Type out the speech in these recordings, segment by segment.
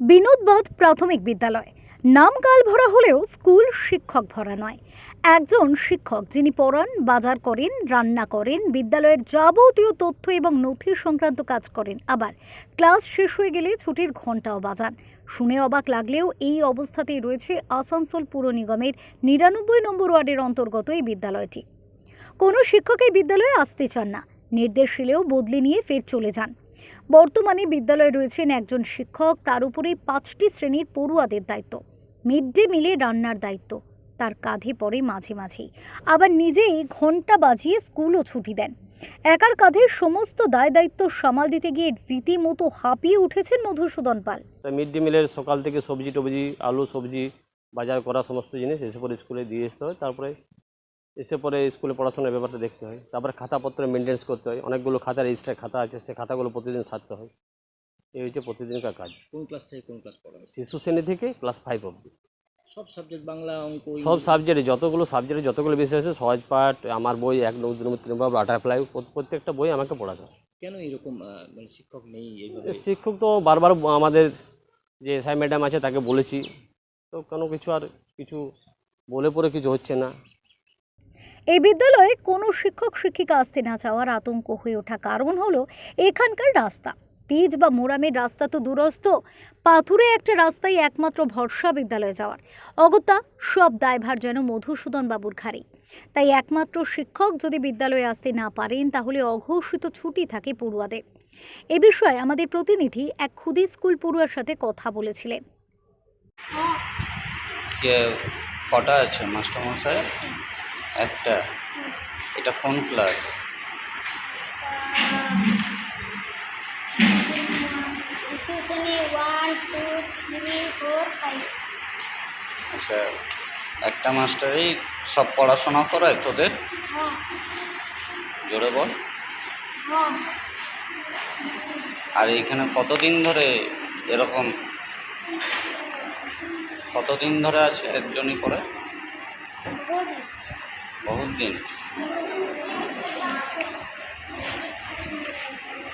বিনোদবধ প্রাথমিক বিদ্যালয়। নাম কাল ভরা হলেও স্কুল শিক্ষক ভরা নয়। একজন শিক্ষক যিনি পড়ান, বাজার করেন, রান্না করেন, বিদ্যালয়ের যাবতীয় তথ্য এবং নথি সংক্রান্ত কাজ করেন। আবার ক্লাস শেষ হয়ে গেলে ছুটির ঘন্টাও বাজান। শুনে অবাক লাগলেও এই অবস্থাতেই রয়েছে আসানসোল পুর নিগমের নিরানব্বই নম্বর ওয়ার্ডের অন্তর্গত এই বিদ্যালয়টি। কোনো শিক্ষক এই বিদ্যালয়ে আসতে চান না। নির্দেশ এলেও বদলে নিয়ে ফের চলে যান। বর্তমানে বিদ্যালয়ে রয়েছেন একজন শিক্ষক। তার উপরে পাঁচটি শ্রেণির পড়ুয়াদের দায়িত্ব। মিড ডে মিলে রান্নার দায়িত্ব। তার কাঁধে পড়ে মাঝে মাঝেই। আবার নিজেই ঘণ্টা বাজিয়ে স্কুলও ছুটি দেন। একার কাঁধে সমস্ত দায় দায়িত্ব সামাল দিতে গিয়ে রীতিমতো হাঁপিয়ে উঠেছেন মধুসূদন পাল। মিড ডে মিলের সকাল থেকে সবজি টবজি আলু সবজি বাজার করা সমস্ত জিনিস এসে পরে স্কুলে দিয়ে আসতে হয়। তারপরে এসে পরে স্কুলে পড়াশোনার ব্যাপারটা দেখতে হয়। তারপরে খাতাপত্র মেনটেন্স করতে হয়। অনেকগুলো খাতা রেজিস্টার খাতা আছে সে খাতাগুলো প্রতিদিন সারতে হয়। এই হচ্ছে প্রতিদিনকার কাজ। কোন ক্লাস থেকে কোন ক্লাস পড়াবে শিশু শ্রেণি থেকে ক্লাস ফাইভ অবধি। সব সাবজেক্ট বাংলা অঙ্ক সব সাবজেক্টে যতগুলো সাবজেক্টে যতগুলো বিষয় আছে সহজ পাঠ আমার বই এক নব্বই নম্বর তিন নম্বর বাটারফ্লাই প্রত্যেকটা বই আমাকে পড়াতে হয়। কেন এরকম মানে শিক্ষক নেই শিক্ষক তো বারবার আমাদের যে এসআই ম্যাডাম আছে তাকে বলেছি। তো কোনো কিছু আর কিছু বলে পরে কিছু হচ্ছে না। এই বিদ্যালয়ে কোনো শিক্ষক, শিক্ষিকা আসতে না চাওয়ার আতঙ্ক হয়ে ওঠা কারণ হলো এখানকার রাস্তা। পিচ বা মোরামের রাস্তা তো দূরস্থ পাথুরে একটা রাস্তাই একমাত্র ভরসা বিদ্যালয়ে যাওয়ার। অগত্যা সব দায়ভার যেন মধুসূদন বাবুর ঘাড়ে। তাই একমাত্র শিক্ষক যদি বিদ্যালয়ে আসতে না পারেন, তাহলে অঘোষিত ছুটি থাকে পড়ুয়াদের। এ বিষয়ে আমাদের প্রতিনিধি এক ক্ষুদে স্কুল পড়ুয়ার সাথে কথা বলেছিলেন। কটা আছে? মাস্টারমশাই? একটা, এটা কোন ক্লাস। আচ্ছা একটা মাস্টারই সব পড়াশোনা করায় তোদের? জোরে বল। আর এইখানে কতদিন ধরে এরকম? কতদিন ধরে আছে একজনই করে বহুত দিন।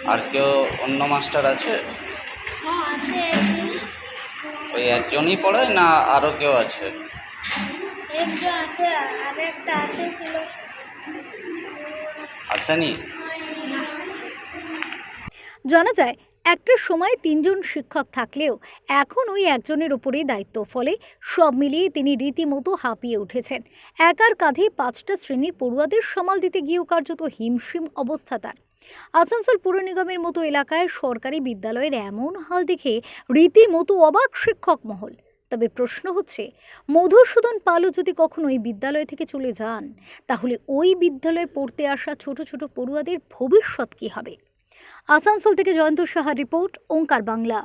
আর কেউ অন্য মাস্টার আছে? ওই একজনই পড়ায় না আরও কেউ আছে? একজন আছে আর একটা আছে ছিল। আসেনি? জানা যায় একটা সময় তিনজন শিক্ষক থাকলেও এখন ওই একজনের ওপরেই দায়িত্ব, ফলে সব মিলিয়ে তিনি রীতিমতো হাঁপিয়ে উঠেছেন। একার কাঁধে পাঁচটা শ্রেণির পড়ুয়াদের সামাল দিতে গিয়েও কার্যত হিমশিম অবস্থা তার। আসানসোল পুর নিগমের মতো এলাকায় সরকারি বিদ্যালয়ের এমন হাল দেখে রীতিমতো অবাক শিক্ষক মহল। তবে প্রশ্ন হচ্ছে, মধুসূদন পালও যদি কখনো এই বিদ্যালয় থেকে চলে যান, তাহলে ওই বিদ্যালয়ে পড়তে আসা ছোট ছোট পড়ুয়াদের ভবিষ্যৎ কী হবে? আসানসোল থেকে জয়ন্ত সাহার রিপোর্ট ওঙ্কার বাংলা।